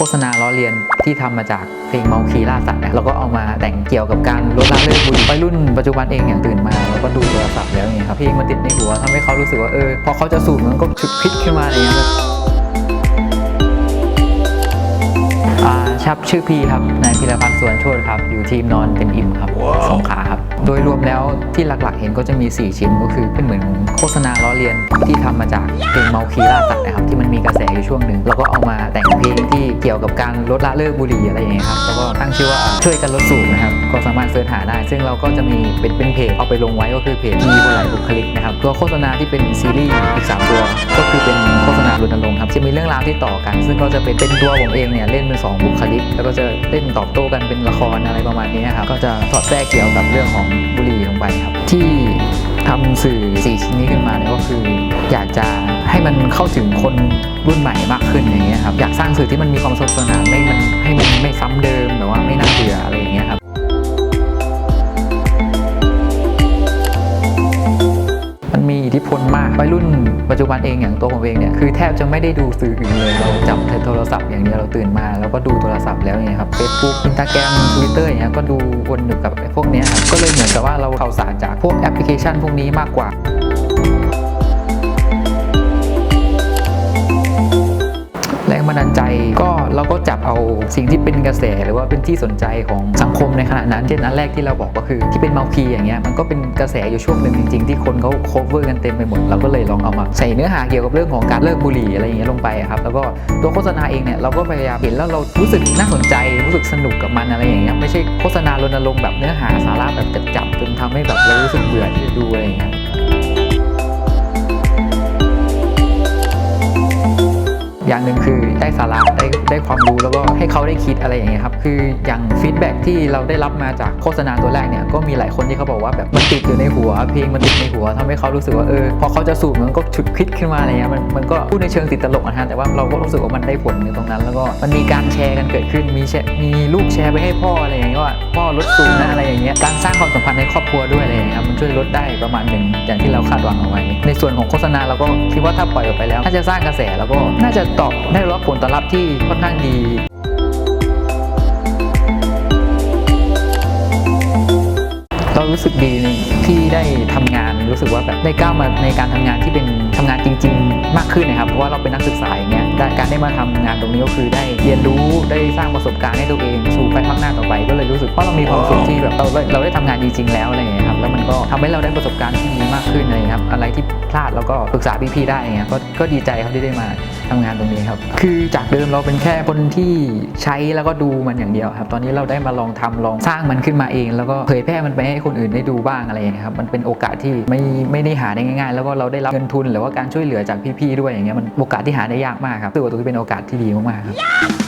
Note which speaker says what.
Speaker 1: ฆษณาล้อเลียนที่ทำมาจากเพลงเมาคีล่าสัตว์เนี่ยเราก็เอามาแต่งเกี่ยวกับการลดละเลิกบุหรี่วัยรุ่นปัจจุบันเองเนี่ยตื่นมาแล้วก็ดูโทรศัพท์แล้วเนี่ยครับเพลงมันติดในหัวทำให้เขารู้สึกว่าเออพอเขาจะสูบมันก็ฉุดพิษขึ้นมาอะไรเงี้ยชับชื่อพีครับ นายพิรพัฒน์สวนโชตครับ อยู่ทีมนอนเต็มอิ่มครับสองขาครับ โดยรวมแล้วที่หลักๆเห็นก็จะมี 4 ชิ้นก็คือเป็นเหมือนโฆษณาล้อเลียนที่ทำ มาจากเพลงเมาคีล่าสัตว์นะครับที่มันมีกระแสอยู่ช่วงหนึ่งแล้วก็เอามาแต่งเพลงที่เกี่ยวกับการลดละเลิกบุหรี่อะไรอย่างเงี้ยครับแล้วก็ตั้งชื่อว่าช่วยกันลดสูบนะครับก็สามารถเสิร์ชหาได้ ซึ่งเราก็จะมีเป็นเป็นเพจเอาไปลงไว้ก็คือเพจมีคนหลายบุคลิกนะครับตัวโฆษณาที่เป็นซีรีส์อีกสามตัว ก็คือเป็นโฆษณารณรงค์ครับจะมีเรื่องราวที่ต่อกัน ซึ่งก็จะเป็นเป็นตัวผมเองเนี่ยเล่นเป็นสองบุคลิก แล้วก็จะเล่นตอบโต้กันเป็นละครอะไรประมาณนี้ครับก็จะสอดแทรกเกี่ยวกับเรื่องของบุหรี่ลงไปครับที่ทำสื่อสี่ชิ้นนี้ขึ้นมาเนี่ยก็คือ อยากจะให้มันเข้าถึงคนรุ่นใหม่มากขึ้นอย่างเงี้ยครับอยากสร้างสื่อที่มันมีความสนุกสนานไม่มันให้มันไม่ซ้ำเดิมแบบว่าไม่น่าเบื่ออะไรอย่างเงี้ยครับมันมีอิทธิพลมากวัยรุ่นปัจจุบันเองอย่างตัวผมเองเนี่ยคือแทบจะไม่ได้ดูสื่ออื่นเลยเราจับโทรศัพท์อย่างเดียวเราตื่นมาแล้วก็ดูโทรศัพท์แล้วเนี่ยครับเฟซบุ๊กอินสตาแกรมทวิตเตอร์อย่างเงี้ยก็ดูวนอยู่กับไอ้พวกเนี้ยครับก็เลยเหมือนกับว่าเราข่าวสารจากพวกแอปพลิเคชันพวกนี้มากกว่า บันดาลใจก็เราก็จับเอาสิ่งที่เป็นกระแสหรือว่าเป็นที่สนใจของสังคมในขณะนั้นเช่นอันแรกที่เราบอกก็คือที่เป็นเมาคีอย่างเงี้ยมันก็เป็นกระแสอยู่ช่วงหนึ่งจริง ๆ ที่คนเขาโคเวอร์กันเต็มไปหมดเราก็เลยลองเอามาใส่เนื้อหาเกี่ยวกับเรื่องของการเลิกบุหรี่อะไรอย่างเงี้ยลงไปครับแล้วก็ตัวโฆษณาเองเนี่ยเราก็พยายามเห็นแล้วเรารู้สึกน่าสนใจรู้สึกสนุกกับมันอะไรอย่างเงี้ยไม่ใช่โฆษณารณรงค์แบบเนื้อหาสาระแบบจับจนทำให้แบบเรารู้สึกเบื่อที่จะดูอะไรอย่างเงี้ยอย่างหนึ่งคือ สาระได้ ได้ความรู้แล้วก็ให้เขาได้คิดอะไรอย่างเงี้ยครับคืออย่างฟีดแบ็กที่เราได้รับมาจากโฆษณาตัวแรกเนี่ยก็มีหลายคนที่เขาบอกว่าแบบมันติดอยู่ในหัว เพลงมันติดในหัวทำให้เขารู้สึกว่าเออพอเขาจะสูบมันก็ฉุดคิดขึ้นมาอะไรเงี้ยมันมันก็พูดในเชิงติดตลกนะฮะแต่ว่าเราก็รู้สึกว่ามันได้ผลในตรงนั้น แล้วก็มันมีการแชร์กันเกิดขึ้นมีแชร์มีลูกแชร์ไปให้พ่ออะไรอย่างเงี้ยว่าพ่อลดสูบนะอะไรอย่างเงี้ยการสร้างความสัมพันธ์ในครอบครัวด้วยอะไรอย่างเงี้ยครับมันช่วยลดได้ประมาณหนึ่งอย่างที่เราคาดหวังเอาไว้ ในส่วนของโฆษณาเราก็คิดว่าถ้าปล่อยออกไปแล้วน่าจะสร้างกระแสแล้วก็น่าจะตอบได้รับผลตอบรับที่ค่อนข้างดีเรารู้สึกดีที่ได้ทำงานรู้สึกว่าแบบได้ก้าวมาในการทำงานที่เป็นทำงานจริง ๆ มากขึ้นนะครับเพราะว่าเราเป็นนักศึกษาอย่างเงี้ยการได้มาทำงานตรงนี้ก็คือได้เรียนรู้ได้สร้างประสบการณ์ให้ตัวเองสู่ไปข้างหน้าต่อไป ก็เลยรู้สึกว่าเรามีความสุขที่แบบเราได้เราได้ทำงานจริง ๆ แล้วอะไรอย่างเงี้ยครับแล้วมันก็ทำให้เราได้ประสบการณ์ที่ดีมากขึ้นอะไรเลยครับอะไรที่พลาดเราก็ปรึกษาพี่ๆได้เงี้ยก็ก็ดีใจครับที่ได้มา ทำงานตรงนี้ครับ คือจากเดิมเราเป็นแค่คนที่ใช้แล้วก็ดูมันอย่างเดียวครับ ตอนนี้เราได้มาลองทำลองสร้างมันขึ้นมาเอง แล้วก็เผยแพร่มันไปให้คนอื่นได้ดูบ้างอะไรอย่างเงี้ยครับ มันเป็นโอกาสที่ไม่ไม่ได้หาได้ง่ายๆ แล้วก็เราได้รับเงินทุน หรือว่าการช่วยเหลือจากพี่ๆด้วยอย่างเงี้ยมันโอกาสที่หาได้ยากมากครับถือว่าตัวเป็นโอกาสที่ดีมากๆครับ